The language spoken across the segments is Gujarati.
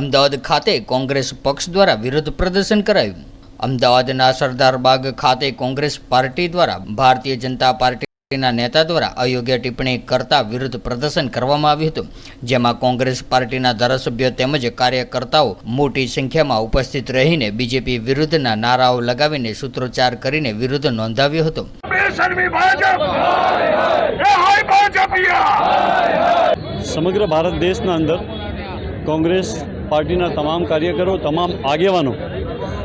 અમદાવાદ ખાતે કોંગ્રેસ પક્ષ દ્વારા વિરોધ પ્રદર્શન કરાયું. અમદાવાદના સરદારબાગ ખાતે કોંગ્રેસ પાર્ટી દ્વારા ભારતીય જનતા પાર્ટીના નેતા દ્વારા અયોગ્ય ટિપ્પણી કરતા વિરુદ્ધ પ્રદર્શન કરવામાં આવ્યું હતું. જેમાં કોંગ્રેસ પાર્ટીના ધારાસભ્યો તેમજ કાર્યકર્તાઓ મોટી સંખ્યામાં ઉપસ્થિત રહીને બીજેપી વિરુદ્ધના નારાઓ લગાવીને સૂત્રોચ્ચાર કરીને વિરોધ નોંધાવ્યો હતો. સમગ્ર ભારત દેશના અંદર કોંગ્રેસ પાર્ટીના તમામ કાર્યકરો, તમામ આગેવાનો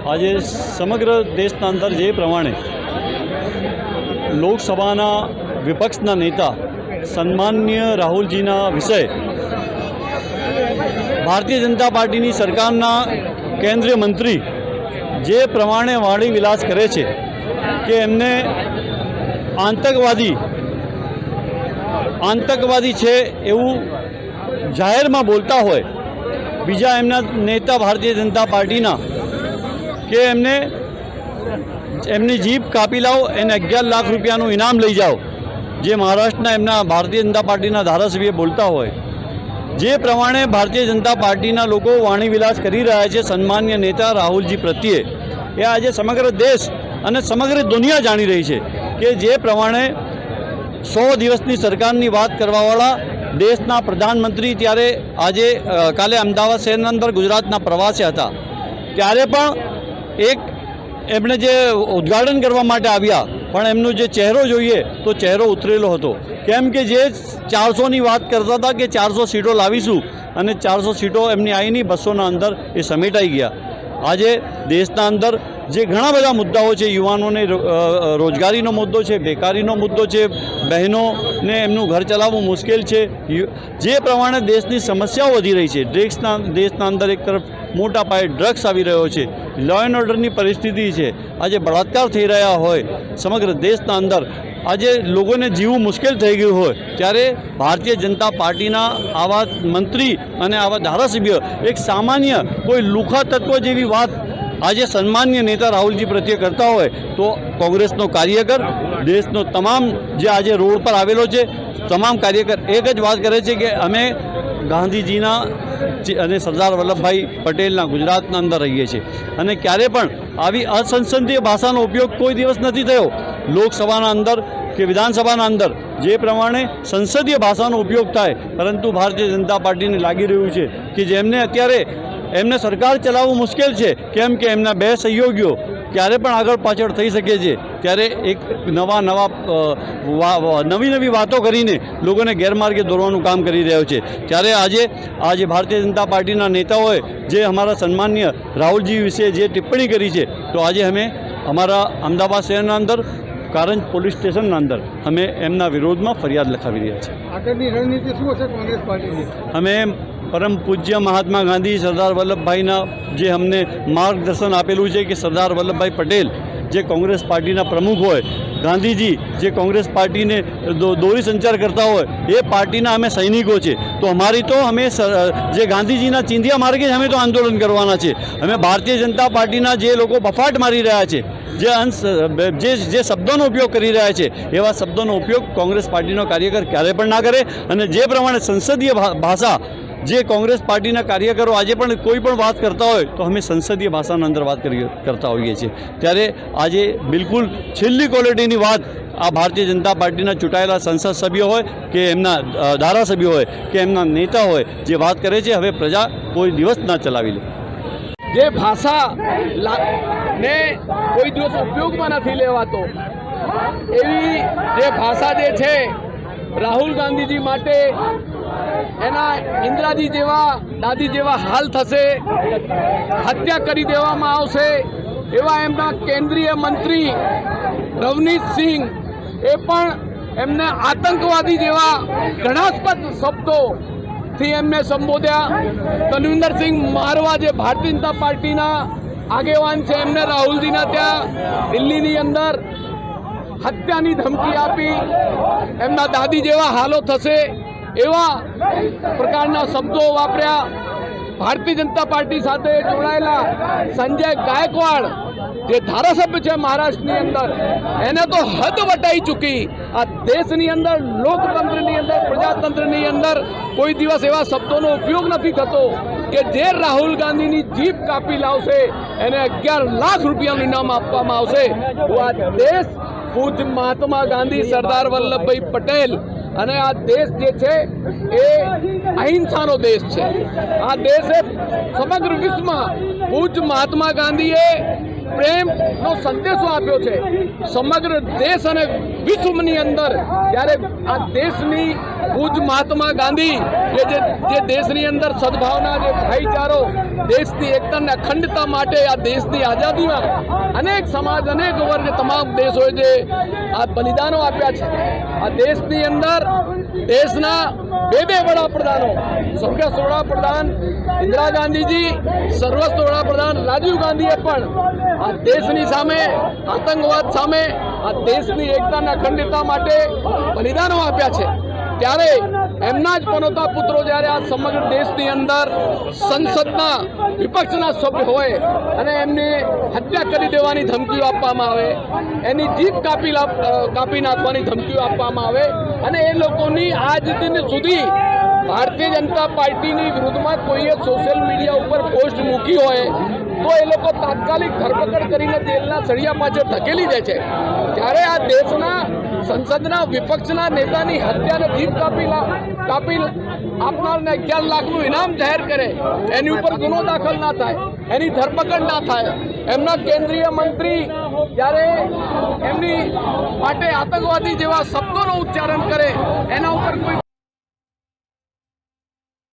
આજે સમગ્ર દેશના અંદર જે પ્રમાણે લોકસભાના વિપક્ષના નેતા સન્માન્ય રાહુલજીના વિષય ભારતીય જનતા પાર્ટીની સરકારના કેન્દ્રીય મંત્રી જે પ્રમાણે વાણી વિલાસ કરે છે કે એમને આતંકવાદી આતંકવાદી છે એવું જાહેરમાં બોલતા હોય બીજા એમના નેતા ભારતીય જનતા પાર્ટીના કે એમને એમની જીભ કાપી લાવો, એને અગિયાર લાખ રૂપિયાનું ઇનામ લઈ જાઓ, જે મહારાષ્ટ્રના એમના ભારતીય જનતા પાર્ટીના ધારાસભ્ય બોલતા હોય. જે પ્રમાણે ભારતીય જનતા પાર્ટીના લોકો વાણીવિલાસ કરી રહ્યા છે, સન્માન્ય નેતા રાહુલજી પ્રત્યે. એ આજે સમગ્ર દેશ અને સમગ્ર દુનિયા જાણી રહી છે કે જે પ્રમાણે સો દિવસની સરકારની વાત કરવાવાળા દેશના પ્રધાનમંત્રી ત્યારે આજે કાલે અમદાવાદ શહેરના અંદર ગુજરાતના પ્રવાસે હતા. ત્યારે પણ એક એમણે જે ઉદ્ઘાટન કરવા માટે આવ્યા, પણ એમનો જે ચહેરો જોઈએ તો ચહેરો ઉતરેલો હતો. કેમ કે જે ચારસોની વાત કરતા હતા કે ચારસો સીટો લાવીશું અને ચારસો સીટો એમની આવી નહીં બસોના અંદર એ સમેટાઈ ગયા. આજે દેશના અંદર જે ઘણા બધા મુદ્દાઓ છે, યુવાનોને રોજગારીનો મુદ્દો છે, બેકારીનો મુદ્દો છે, બહેનોને એમનું ઘર ચલાવવું મુશ્કેલ છે. જે પ્રમાણે દેશની સમસ્યાઓ વધી રહી છે ડ્રગ્સના દેશના અંદર એક તરફ મોટા પાયે ડ્રગ્સ આવી રહ્યો છે લો એન્ડ ઓર્ડરની પરિસ્થિતિ છે. આજે બળાત્કાર થઈ રહ્યા હોય, સમગ્ર દેશના અંદર આજે લોકોને જીવવું મુશ્કેલ થઈ ગયું હોય, ત્યારે ભારતીય જનતા પાર્ટીના આવા મંત્રી અને આવા ધારાસભ્ય એક સામાન્ય કોઈ લુખા તત્વ જેવી વાત આજે સન્માન્ય નેતા રાહુલજી પ્રત્યે કરતા હોય તો કોંગ્રેસનો કાર્યકર, દેશનો તમામ જે આજે રોડ પર આવેલો છે, તમામ કાર્યકર એક જ વાત કરે છે કે અમે ગાંધીજીના અને સરદાર વલ્લભભાઈ પટેલના ગુજરાતના અંદર રહીએ છીએ. અને ક્યારે પણ આવી અસંસદીય ભાષાનો ઉપયોગ કોઈ દિવસ નથી થયો. લોકસભાના અંદર કે વિધાનસભાના અંદર જે પ્રમાણે સંસદીય ભાષાનો ઉપયોગ થાય, પરંતુ ભારતીય જનતા પાર્ટીને લાગી રહ્યું છે કે જેમને અત્યારે એમને સરકાર ચલાવવું મુશ્કેલ છે. કેમ કે એમના બે સહયોગીઓ ક્યારે પણ આગળ પાછળ થઈ શકે છે. ત્યારે એક નવા નવા નવી નવી વાતો કરીને લોકોને ગેરમાર્ગે દોરવાનું કામ કરી રહ્યો છે. ત્યારે આજે આજે ભારતીય જનતા પાર્ટીના નેતાઓએ જે અમારા સન્માનીય રાહુલજી વિશે જે ટિપ્પણી કરી છે, તો આજે અમે અમારા અમદાવાદ શહેરના અંદર કારંજ પોલીસ સ્ટેશનના અંદર અમે એમના વિરોધમાં ફરિયાદ લખાવી રહ્યા છીએ. આગળની રણનીતિ શું હશે કોંગ્રેસ પાર્ટીની? અમે પરમ પૂજ્ય મહાત્મા ગાંધી સરદાર વલ્લભભાઈના જે અમને માર્ગદર્શન આપેલું છે કે સરદાર વલ્લભભાઈ પટેલ જે કોંગ્રેસ પાર્ટીના પ્રમુખ હોય ગાંધીજી જે કોંગ્રેસ પાર્ટીને દોરી સંચાર કરતા હોય, એ પાર્ટીના અમે સૈનિકો છે. તો અમારી તો અમે જે ગાંધીજીના ચિંધિયા માર્ગે જ અમે તો આંદોલન કરવાના છે. અમે ભારતીય જનતા પાર્ટીના જે લોકો બફાટ મારી રહ્યા છે, જે અંશ જે જે શબ્દોનો ઉપયોગ કરી રહ્યા છે, એવા શબ્દોનો ઉપયોગ કોંગ્રેસ પાર્ટીનો કાર્યકર ક્યારે પણ ના કરે અને જે પ્રમાણે સંસદીય ભાષા જે કોંગ્રેસ પાર્ટીના કાર્યકરો આજે પણ કોઈ પણ વાત કરતા હોય તો અમે સંસદીય ભાષાના અંદર વાત કરી કરતા હોઈએ છીએ. ત્યારે આજે બિલકુલ છેલ્લી ક્વોલિટીની વાત આ ભારતીય જનતા પાર્ટીના ચૂંટાયેલા સંસદ સભ્યો હોય કે એમના ધારાસભ્યો હોય કે એમના નેતા હોય જે વાત કરે છે, હવે પ્રજા કોઈ દિવસ ના ચલાવી લે. જે ભાષા ને કોઈ દિવસ ઉપયોગમાં નથી લેવાતો, એવી જે ભાષા જે છે, રાહુલ ગાંધીજી માટે એના ઇન્દ્રાજી જેવા, દાદી જેવા હાલ થશે, હત્યા કરી દેવામાં આવશે, એવા એમના કેન્દ્રીય મંત્રી રવનીત સિંહ, એ પણ એમને આતંકવાદી જેવા ઘણાસ્પદ શબ્દોથી એમને સંબોધ્યા. તનવિંદરસિંહ મારવા જે ભારતીય જનતા પાર્ટીના આગેવાન છે, એમને રાહુલજીના ત્યાં દિલ્હીની અંદર હત્યાની ધમકી આપી. એમના દાદી જેવા હાલો થશે. એવા પ્રકારના શબ્દો વાપર્યા. ભારતીય જનતા પાર્ટી સાથે જોડાયેલા સંજય ગાયકવાડ, જે ધારાસભ્ય છે મહારાષ્ટ્રની અંદર, એને તો હદ વટાઈ ચૂકી. આ દેશની અંદર, લોકતંત્રની અંદર, પ્રજાતંત્રની અંદર કોઈ દિવસ એવા શબ્દોનો ઉપયોગ નથી થતો કે જે રાહુલ ગાંધીની જીપ કાપી લાવશે, એને અગિયાર લાખ રૂપિયાનું ઇનામ આપવામાં આવશે. તો આ દેશ પૂજ મહાત્મા ગાંધી, સરદાર વલ્લભભાઈ પટેલ અને આ દેશ જે છે એ અહિંસાનો દેશ છે. આ દેશે સમગ્ર વિશ્વમાં પૂજ મહાત્મા ગાંધીએ પ્રેમનો સંદેશો આપ્યો છે. સમગ્ર દેશ અને વિશ્વની અંદર જ્યારે આ દેશની પૂજ મહાત્મા ગાંધી કે જે જે દેશની અંદર સદભાવના, જે ભાઈચારો, દેશની એકતાને અખંડતા માટે આ દેશની આઝાદીમાં અનેક સમાજ, અનેક વર્ગ, તમામ દેશોએ જે આ બલિદાનો આપ્યા છે. આ દેશની અંદર દેશના બે બે વડાપ્રધાનો, સ્વર્ગસ્થ વડાપ્રધાન ઇન્દિરા ગાંધીજી, સર્વસ્થ વડાપ્રધાન રાજીવ ગાંધીએ પણ આ દેશની સામે, આતંકવાદ સામે આ દેશની એકતાના અખંડતા માટે બલિદાનો આપ્યા છે. ત્યારે એમના જ પનોતા પુત્રો જ્યારે આ સમગ્ર દેશની અંદર સંસદના વિપક્ષના સભ્ય હોય અને એમને હત્યા કરી દેવાની ધમકીઓ આપવામાં આવે, એની જીભ કાપી કાપી નાખવાની ધમકીઓ આપવામાં આવે અને એ લોકોની આજ દિન સુધી ભારતીય જનતા પાર્ટીની વિરુદ્ધમાં કોઈએ સોશિયલ મીડિયા ઉપર પોસ્ટ મૂકી હોય તો એ લોકો તાત્કાલિક ધરપકડ કરીને જેલના સળિયા પાછળ ધકેલી દે છે. ત્યારે આ દેશના સંસદના વિપક્ષના નેતાની હત્યાને જીભ કાપી કાપી આપનારને અગિયાર લાખનું ઇનામ જાહેર કરે, એની ઉપર ગુનો દાખલ ના થાય, એની ધરપકડ ના થાય. એમના કેન્દ્રીય મંત્રી જ્યારે એમની માટે આતંકવાદી જેવા શબ્દોનું ઉચ્ચારણ કરે, એના ઉપર કોઈ